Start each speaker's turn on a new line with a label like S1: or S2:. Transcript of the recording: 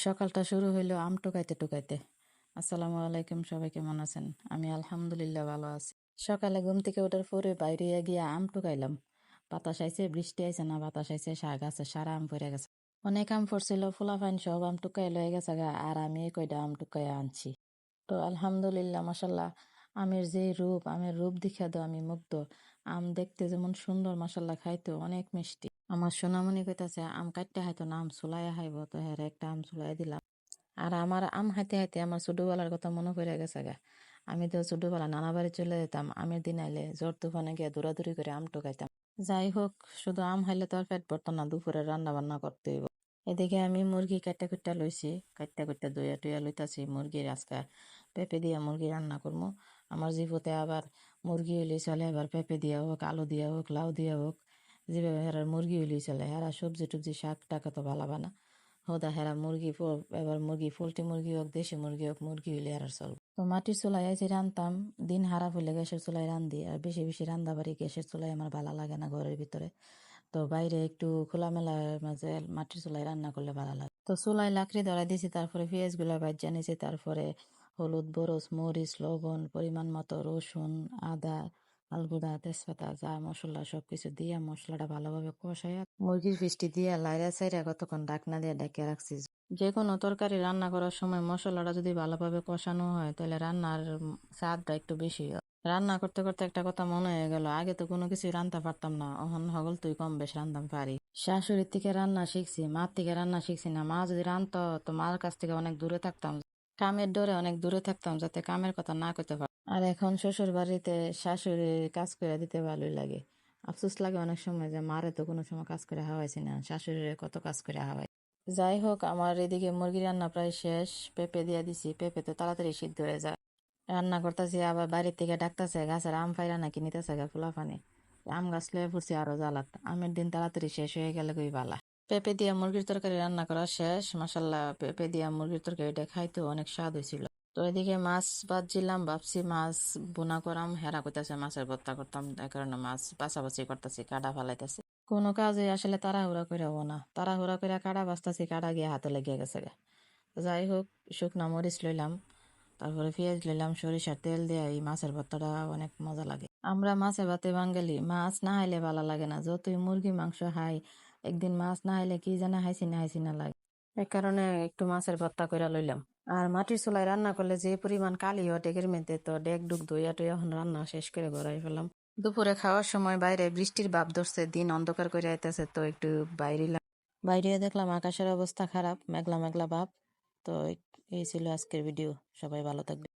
S1: সকালটা শুরু হইল আম টোকাইতে টোকাইতে। আসসালামু আলাইকুম, সবাই কেমন আছেন? আমি আলহামদুলিল্লাহ ভালো আছি। সকালে ঘুম থেকে ওঠার পরে বাইরে গিয়ে আম টোকাইলাম। বাতাস আইছে, বৃষ্টি আইছে না, বাতাস আইছে, শাক আছে, সারা আম পড়ে গেছে। অনেক আম পড়ছিল ফুলা ফাইন সব আম টুকাই লয়ে গেছে গা, আর আমি কয়টা আম টুকাই আনছি। তো আলহামদুলিল্লাহ মাসাল্লাহ আমের যে রূপ, আমের রূপ দেখা তো আমি মুগ্ধ। আম দেখতে যেমন সুন্দর মাসাল্লাহ খাইতো অনেক মিষ্টি। আমার সোনামণি কইতাছে, আম কাটতে হাইতো না, আম চুলাইয়া খাইব তো হ্যাঁ একটা আম চুলাই দিলাম। আর আমার আম হাইতে হাইতে আমার ছোটবেলার কথা মনে পড়ে গেছে গা। আমি তো ছোটবেলা নানা বাড়ি চলে যেতাম, আমের দিন আইলে জ্বর তুফানে গিয়ে দৌড়াদৌড়ি করে আম টোকাইতাম যাই হোক, শুধু আম খাইলে তো আর পেট ভরতো না, দুপুরে রান্না বান্না করতে হইব। এদিকে আমি মুরগি কাটটা কুটটা লইছি কাটটা কুটটা দইয়া টইয়া লইতাছি, মুরগির আজকে পেঁপে দিয়া মুরগি রান্না করব আমার জীবতে আবার মুরগি হইলে চলে, আবার পেঁপে দিয়া হোক, আলু দিয়া হোক, লাউ দিয়া হোক, যেভাবে হেরার মুরগি হইলে চলে। হেরা সবজি টবজি, শাক টাকা তো ভালো বানা হোদা হেরা মুরগি এবার মুরগি, পোলট্রি মুরগি হোক, দেশি মুরগি হোক, মুরগি হইলে হেরার চলবে তো মাটির চুলায় আইসি রান্ধতাম দিন হারাপ হইলে গ্যাসের চুলায় রান্ধি আর বেশি বেশি রান্ধা পারি গ্যাসের চুলায় আমার ভালো লাগে না ঘরের ভিতরে। তো বাইরে একটু খোলামেলার মাঝে মাটির চুলায় রান্না করলে ভালো লাগে। তো চুলায় লাকড়ি ধরাই দিয়েছি তারপরে পেঁয়াজগুলা ভাজ্যা নিয়েছি তারপরে হলুদ বরস মরিচ, লবণ, পরিমাণ মতো রসুন, আদা, আলগুড়া, তেজপাতা, যা মশলা সবকিছু দিয়ে মশলাটা ভালোভাবে কষাইয়া মুরগির ফিসটি দিয়ে লাইরা সাইরা কতক্ষণ ডাকনা দিয়ে ডেকে রাখছি। যে কোনো তরকারি রান্না করার সময় মশলাটা যদি ভালোভাবে কষানো হয়, তাহলে রান্নার স্বাদটা একটু বেশি হয়। রান্না করতে করতে একটা কথা মনে হয়ে গেল, আগে তো কোনো কিছু রান্না পারতাম না, অহন হগল তুই কম বেশ রান্তাম পারি। শাশুড়ির থেকে রান্না শিখছি, মার থেকে রান্না শিখছি না, মা যদি রান্তো তো মার কাছ থেকে অনেক দূরে থাকতাম। কামের ডরে অনেক দূরে থাকতাম যাতে কামের কথা না কইতে পার আর এখন শ্বশুর বাড়িতে শাশুড়ি কাজ করে দিতে ভালোই লাগে। আফসোস লাগে অনেক সময় যে মারে তো কোনো সময় কাজ করে হাওয়াইছি না, শাশুড়ির কত কাজ করে হাওয়াই যাই হোক, আমার এদিকে মুরগি রান্না প্রায় শেষ। পেঁপে দিয়ে দিছি, পেঁপে তো তাড়াতাড়ি সিদ্ধ হয়ে যায়। রান্না করতেছি, আবার বাইরের থেকে ডাকতেছে, গাছের আম ফাইরা নাকি নিতেছে গা ফুলা ফানি আম গাছ লয়ে ফুরছি আরও জ্বালাত। আমের দিন তাড়াতাড়ি শেষ হয়ে গেলে কই বালা। পেঁপে দিয়া মুরগির তরকারি রান্না করা শেষ। মাসাল্লাহ পেঁপে দিয়া মুরগির তরকারিটা খাইতে অনেক স্বাদ হয়েছিল তো এদিকে মাছ ভাজছিলাম ভাবছি মাছ বোনা করাম, হেরা কইতাছে মাছের ভর্তা করতাম তাই কারণে মাছ বাছাবাছি করতেছি, কাটা ফালাইতেছি। কোনো কাজে আসলে তাড়াহুড়া করে হব না। তাড়াহুড়া করে কাটা বাঁচতেছি কাটা গিয়ে হাতে লেগে গেছে। যাই হোক, শুকনা মরিচ লইলাম, তারপরে পেঁয়াজ লইলাম, সরিষার তেল দিয়ে এই মাছের ভর্তাটা অনেক মজা লাগে। আমরা মাছের ভাতে বাঙালি, মাছ না হাইলে ভালো লাগে না। যতই মুরগি, মাংস খাই একদিন মাছ না হাইলে কি জানা হাইছি না হাইছি না লাগে এই কারণে একটু মাছের ভর্তা করে লইলাম। আর মাটির চুলায় রান্না করলে যে পরিমাণ কালি হয় ডেকের মেতে তো ডেক ডুক দইয়া টইয়া এখন রান্না শেষ করে গড়াই ফেলাম। দুপুরে খাওয়ার সময় বাইরে বৃষ্টির বাপ ধরছে, দিন অন্ধকার করে আইতেছে, তো একটু বাইরে বাইরে দেখলাম আকাশের অবস্থা খারাপ, মেঘলা মেঘলা বাপ তো এই ছিল আজকের ভিডিও। সবাই ভালো থাকবে